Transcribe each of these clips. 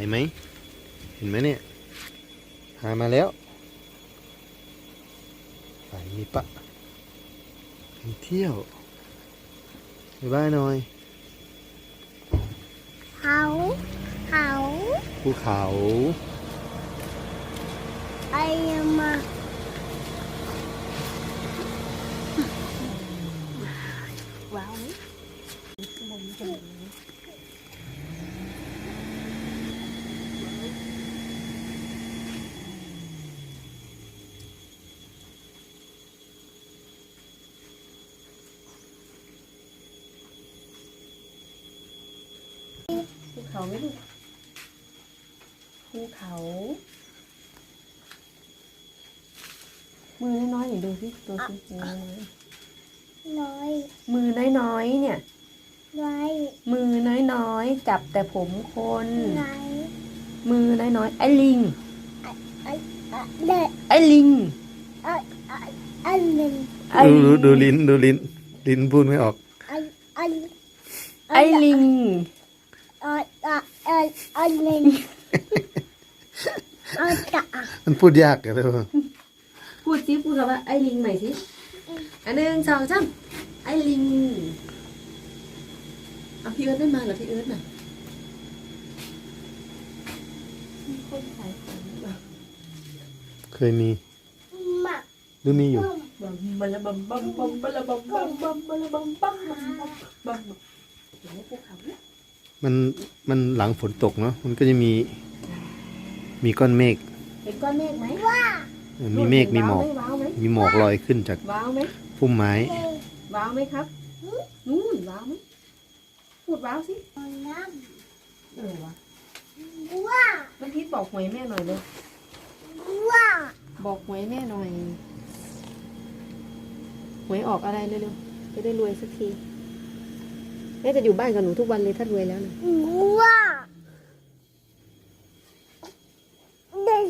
ายไหม เห็นไหมเนี่ยพามาแล้วไปนี่ปะไปเที่ยวไปบ้านหน่อยเขาเขาภูเขาไอ้มาว้าว ภูเขาไหมลูกภูเขา มือน้อยๆหน่อยดูสิดูสิมือน้อยน้อยๆมือน้อยๆเนี่ย น้อยมือน้อยๆจับแต่ผมคน น้อยมือน้อยๆไอ้ลิงไอ้เด็กไอ้ลิงไอ้ไอ้ไอ้หนึ่งไอ้ดูดูดูลิ้นดูลิ้นลิ้นพูดไม่ออกไอ้ไอ้ไอ้ลิง มันพูดยากอะเลยพูดสิพูดคำว่าไอ้ลิงใหม่สิอันหนึ่งสองสามไอ้ลิงเอาพี่เอิร์ธไม่มาเหรอพี่เอิร์ธน่ะมีคนขายของเหรอเคยมีมาหรือมีอยู่บัมบัลบัมบัมบัมบัลบัมบัมบัมบัลบัมบัมบัมบัมบัมเดี๋ยวภูเขาเนี่ยมั นมันหลังฝนตกเนาะมันก็จะมี มีก้อนเมฆเห็นก้อนเมฆไหมว่าเออมีเมฆมีหมอก ว้าวไหมมีหมอกลอยขึ้นจากว้าวไหมพุ่มไม้เด็กว้าวไหมครับนู่นว้าวไหมพูดว้าวสิน้เออวะำว่าน้ำพริกบอกหวยแม่หน่อยเลยว่าบอกหวยแม่หน่อยหวยออกอะไรเร็วๆจะได้รวยสักที แม่จะอยู่บ้านกับหนูทุกวันเลยถ้ารวยแล้วนะว่าเด็ก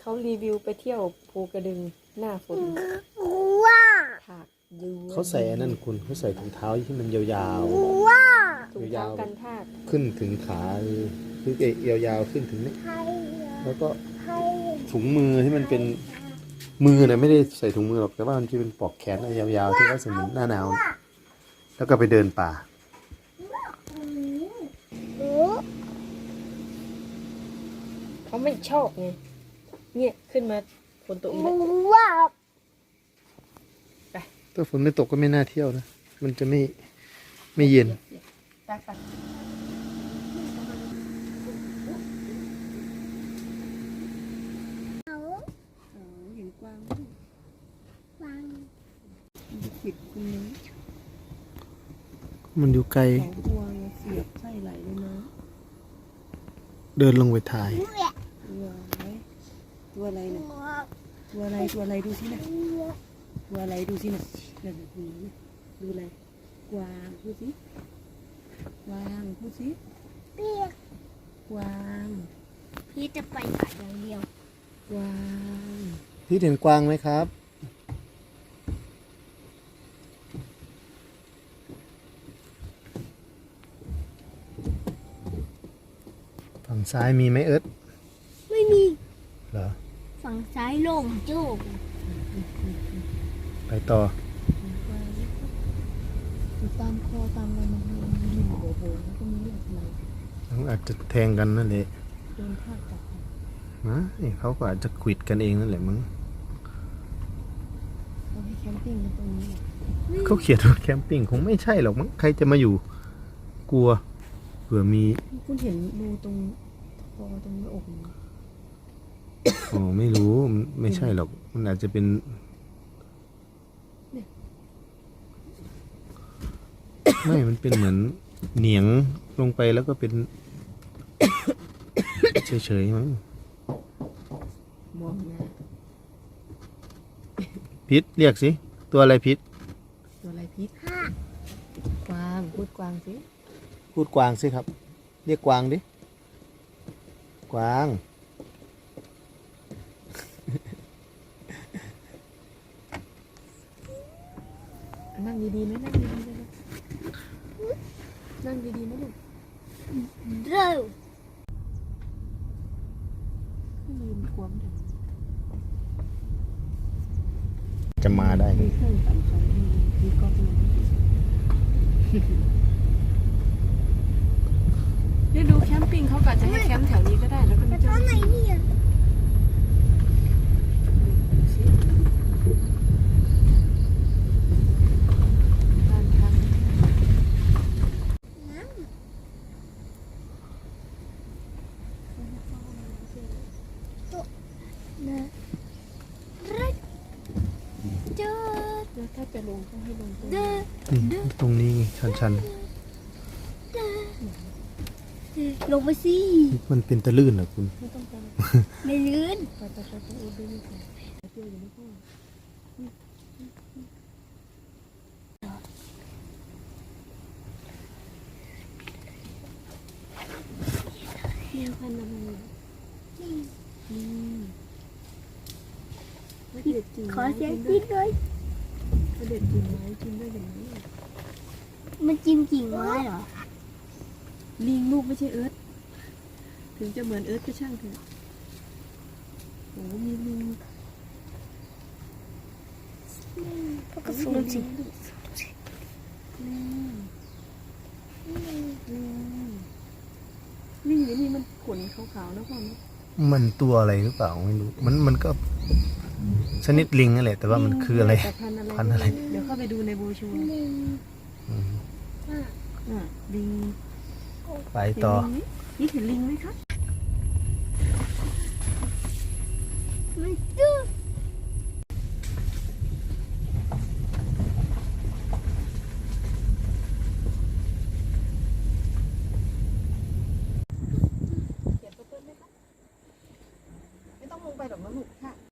เขารีวิวไปเที่ยวภูกระดึงหน้าฝนว่าถากยูเขาใส่อันนั้นคุณเขาใส่ถุงเท้าที่มันยาวว่าถุงเท้ากันทากๆ ขึ้นถึงขาคือเอยยาวๆขึ้นถึงนี้ให้แล้วก็ให้ถุงมือที่มันเป็น มือนะไม่ได้ใส่ถุงมือหรอกแต่ว่ามันจะเป็นปลอกแขนอะไรยาวๆที่เขาใส่เหมือนหน้าหนาวนะแล้วก็ไปเดินป่าโอ้เขาไม่ชอบไง เนี่ยขึ้นมาฝนตกอีกแล้วว่าถ้าฝนไม่ตกก็ไม่น่าเที่ยวนะ มันจะไม่ไม่เย็น ไปไป เขา เห็นก วางวางขิดคุณนี้มันอยู่ไกลสองตัวเสียบไส้ไหลเลยนะเดินลงไปถ่ายตัวอะไรตัวอะไรนะหัวตัวอะไรตัวอะไรดูสินะตัวอะไรดูสินะนั่นน่ะดูนะดูอะไรกวางพูสิกวางพูสิเปียกกวางพี่จะไปถ่าอย่างเดียวกวาง พี่เห็นกวางไหมครับ ฝั่งซ้ายมีไหมเอิร์ธไม่มีเหรอ ฝั่งซ้ายโล่งโจ้งไปต่อกวางอยู่ตามคอตามอะไรมันมีอยู่โบโบแล้วก็มีเรื่องอะไรต้องอาจจะแทงกันนั่นแหละโดนทากกัด นะนี่เขาก็อาจจะขวิดกันเองนั่นแหละมั้งเราให้แคมปิ้งกันตรงนี้เขาเขียนว่าแคมปิ้งคงไม่ใช่หรอกมั้งใครจะมาอยู่ กลัวเผื่อมีคุณเห็นรูตรงคอตรงหน้าอกไหมอ๋อไม่รู้มันไม่ใช่หรอก มันอาจจะเป็นไม่มันเป็นเหมือนเหนียงลงไปแล้วก็เป็น เฉยๆมั้ง มองหน้า พิษเรียกสิ ตัวอะไรพิษ ตัวอะไรพิษกวางพูดกวางสิ พูดกวางสิครับ เรียกกวางดิ กวาง นั่งดีๆนะนั่งดีๆนะนั่งดีๆนะลูกเร็ว ไม่ลืมความเด็ก จะมาได้ มีเครื่องปั่นไฟมีมีก๊อกน้ำ นี่ดูแคมปิ้งเขาก็จะให้แคมป์แถวนี้ก็ได้แล้วก็มีเจ้าอนหน้าที่ เนี่ย ดูสิบ้านพัก นะรักเจอ แล้วถ้าจะลงก็ให้ลงตรงเดนี้นี่ตรงนี้ชันลงไปสิๆมันเป็นตะลื่นเหรอคุณ ไม่ต้องการไม่ลื่นไปไปไปไปอุดด้วยนี่ก่อนเที่ยวอยู่ไม่พอเลี้ยงพันธุ์อะไรอะอืมไม่เด็ดจริงขอเสียงจิ๊กเลยไม่ เด็ดจริงไหมกินได้อย่างนี้มันจิ้มกิ่งไม้เหรอ ลิงลูกไม่ใช่เอิร์ธถึงจะเหมือนเอิร์ธก็ช่างเถอะโอ้มีลิงพวกกระสุนสิอืมอืมลิงนี่นี่มันขนขาวๆนะพ่อเนอะมันตัวอะไรหรือเปล่าไม่รู้ มันมันก็ ชนิดลิงนั่นแหละแต่ว่ามันคืออะไร แต่พันธุ์อะไรพันธุ์อะไร เดี๋ยวเข้าไปดูในโบรชัวร์หนึ่งอืมห้าอะลิงไปต่อเห็นลิงไหมนี่เห็นลิงไหมคะ มันดื้